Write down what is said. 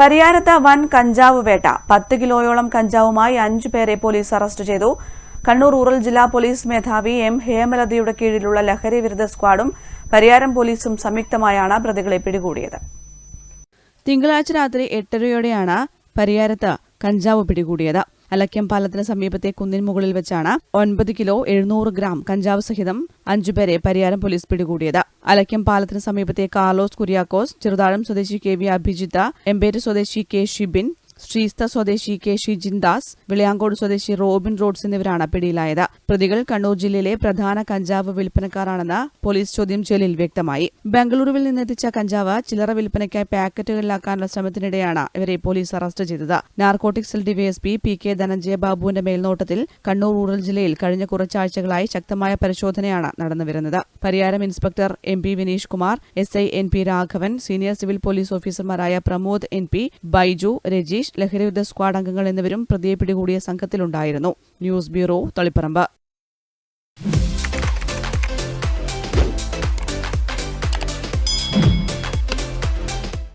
പരിയാരത്ത് വൻ കഞ്ചാവ് വേട്ട. പത്ത് കിലോയോളം കഞ്ചാവുമായി അഞ്ചു പേരെ പോലീസ് അറസ്റ്റ് ചെയ്തു. കണ്ണൂർ റൂറൽ ജില്ലാ പോലീസ് മേധാവി എം ഹേമലതയുടെ കീഴിലുള്ള ലഹരി വിരുദ്ധ സ്ക്വാഡും പരിയാരം പോലീസും സംയുക്തമായാണ് പ്രതികളെ പിടികൂടിയത്. തിങ്കളാഴ്ച രാത്രി എട്ടരയോടെയാണ് പരിയാരത്ത് കഞ്ചാവ് പിടികൂടിയത്. അലക്യം പാലത്തിന് സമീപത്തെ കുന്നിൻ മുകളിൽ വെച്ചാണ് ഒൻപത് കിലോ എഴുന്നൂറ് ഗ്രാം കഞ്ചാവ് സഹിതം അഞ്ചുപേരെ പരിയാരം പോലീസ് പിടികൂടിയത്. അലക്യം പാലത്തിന് സമീപത്തെ കാർലോസ് കുര്യാക്കോസ് ചെറുതാഴം സ്വദേശി കെ വി അഭിജിത്ത എമ്പേര് സ്വദേശി കെ ഷിബിൻ ശ്രീസ്ത സ്വദേശി കെ ശി ജിൻദാസ് വിളയാങ്കോട് സ്വദേശി റോബിൻ റോഡ്സ് എന്നിവരാണ് പിടിയിലായത്. പ്രതികൾ കണ്ണൂർ ജില്ലയിലെ പ്രധാന കഞ്ചാവ് വിൽപ്പനക്കാരാണെന്ന് പോലീസ് ചോദ്യം ചെയ്യലിൽ വ്യക്തമായി. ബംഗളൂരുവിൽ നിന്നെത്തിച്ച കഞ്ചാവ് ചില്ലറ വിൽപ്പനയ്ക്കായി പാക്കറ്റുകളിലാക്കാനുള്ള ശ്രമത്തിനിടെയാണ് ഇവരെ പോലീസ് അറസ്റ്റ് ചെയ്തത്. Narcotic cell DySP P K Dhananjaya ബാബുവിന്റെ മേൽനോട്ടത്തിൽ കണ്ണൂർ റൂറൽ ജില്ലയിൽ കഴിഞ്ഞ കുറച്ചാഴ്ചകളായി ശക്തമായ പരിശോധനയാണ് നടന്നുവരുന്നത്. Pariyaram inspector M P Vineesh Kumar S I N P Raghavan senior civil police ഓഫീസർമാരായ പ്രമോദ് എൻ പി ബൈജു രജീഷ് ലഹരിവിരുദ്ധ സ്ക്വാഡ് അംഗങ്ങൾ എന്നിവരും പ്രതിയെ പിടികൂടിയ സംഘത്തിലുണ്ടായിരുന്നു. News bureau Taliparamba.